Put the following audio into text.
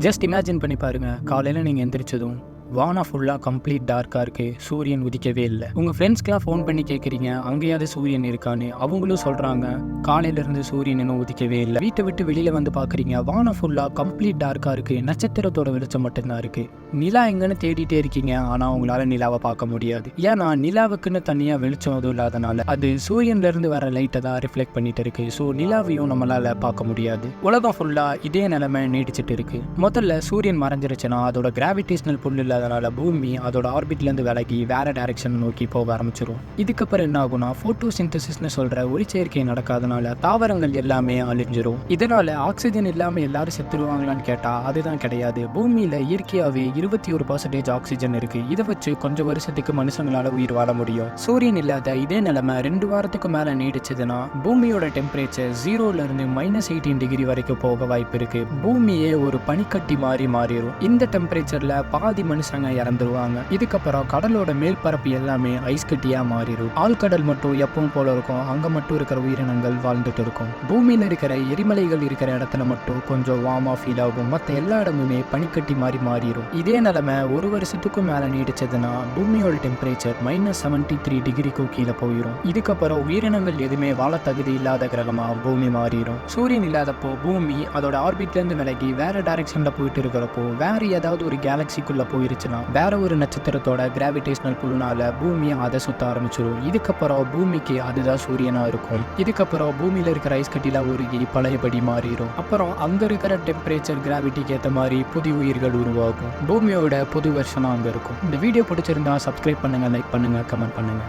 Just imagine பண்ணி பாருங்கள் காலையில் நீங்கள் எந்திரிச்சதும் வானம் ஃபுல்லாக கம்ப்ளீட் டார்க்காக இருக்குது சூரியன் உதிக்கவே இல்லை. உங்கள் ஃப்ரெண்ட்ஸ்க்கெலாம் ஃபோன் பண்ணி கேட்குறீங்க அங்கேயாவது சூரியன் இருக்கான்னு. அவங்களும் சொல்கிறாங்க காலையிலேருந்து சூரியன் இன்னும் உதிக்கவே இல்லை. வீட்டை விட்டு வெளியில் வந்து பார்க்குறீங்க வானம் ஃபுல்லாக கம்ப்ளீட் டார்க்காக இருக்குது நட்சத்திரத்தோட வெளிச்சம் மட்டும்தான் இருக்குது நிலா எங்கன்னு தேடிட்டே இருக்கீங்க ஆனால் உங்களால் நிலாவை பார்க்க முடியாது. ஏன்னா நிலாவுக்குன்னு தனியாக வெளிச்சம் எதுவும் இல்லாதனால அது சூரியன்லேருந்து வர லைட்டை தான் ரிஃப்ளெக்ட் பண்ணிட்டு இருக்கு. ஸோ நிலாவையும் நம்மளால் பார்க்க முடியாது. உலகம் ஃபுல்லாக இதே நிலைமை நீடிச்சிட்டு இருக்கு. முதல்ல சூரியன் மறைஞ்சிருச்சுன்னா அதோட கிராவிடேஷனல் புல் இல்லாதனால பூமி அதோட ஆர்பிட்லேருந்து விலகி வேறு டைரக்ஷன் நோக்கி போக ஆரம்பிச்சிரும். இதுக்கப்புறம் என்ன ஆகும்னா ஃபோட்டோ சிந்தசிஸ்னு சொல்கிற ஒளிச்சேர்க்கை நடக்காதனால தாவரங்கள் எல்லாமே அழிஞ்சிரும். இதனால் ஆக்சிஜன் இல்லாமல் எல்லாரும் செத்துருவாங்களான்னு கேட்டால் அதுதான் கிடையாது. பூமியில் இயற்கையாகவே இருபத்தி ஒரு பர்சன்டேஜ் ஆக்சிஜன் இருக்குது இதை வச்சு கொஞ்சம் வருஷத்துக்கு மனுஷங்களால் உயிர் வாழ முடியும். சூரியன் இல்லாத இதே நிலைமை ரெண்டு வாரத்துக்கு மேலே நீடிச்சதுன்னா பூமியோட டெம்பரேச்சர் ஜீரோலேருந்து மைனஸ் எயிட்டீன் டிகிரி வரைக்கும் போக வாய்ப்பு இருக்குது பூமியே ஒரு பனிக்கட்டி மாறி மாறிடும் இந்த டெம்பரேச்சரில் பாதி பசங்க இறந்துருவாங்க. இதுக்கப்புறம் கடலோட மேற்பரப்பு எல்லாமே ஐஸ் கட்டியா மாறிடும் ஆழ்கடல் மட்டும் எப்பவும் போல இருக்கும். அங்க மட்டும் இருக்கிற உயிரினங்கள் வாழ்ந்துட்டு இருக்கும். பூமியில இருக்கிற எரிமலைகள் இருக்கிற இடத்துல மட்டும் கொஞ்சம் வார்மா ஃபீல் ஆகும். மற்ற எல்லா இடமுமே பனிக்கட்டி மாதிரி மாறிடும் இதே நிலைமை ஒரு வருஷத்துக்கும் மேல நீடிச்சதுன்னா பூமியோட டெம்பரேச்சர் மைனஸ் செவன்டி த்ரீ டிகிரிக்கும் கீழே போயிடும் இதுக்கப்புறம் உயிரினங்கள் எதுவுமே வாழ தகுதி இல்லாத கிரகமா பூமி மாறிடும் சூரியன் இல்லாதப்போ பூமி அதோட ஆர்பிட்ல இருந்து விலகி வேற டைரக்ஷன்ல போயிட்டு இருக்கிறப்போ வேற ஏதாவது ஒரு கேலக்சிக்குள்ள போயிருச்சுன்னா வேற ஒரு நட்சத்திரத்தோட கிராவிடேஷனல் புல்னால பூமி அதை சுத்த ஆரம்பிச்சிடும் இதுக்கப்புறம் பூமிக்கு அதுதான் சூரியனா இருக்கும். இதுக்கப்புறம் பூமியில இருக்கிற ஐஸ் கட்டில உருகி பழையபடி மாறிடும் அப்புறம் அங்க இருக்கிற டெம்பரேச்சர் கிராவிட்டிக்கு ஏற்ற மாதிரி புதிய உயிர்கள் உருவாகும். பூமியோட புது வருஷனா அங்க இருக்கும். இந்த வீடியோ பிடிச்சிருந்தா சப்ஸ்கிரைப் பண்ணுங்க லைக் பண்ணுங்க கமெண்ட் பண்ணுங்க.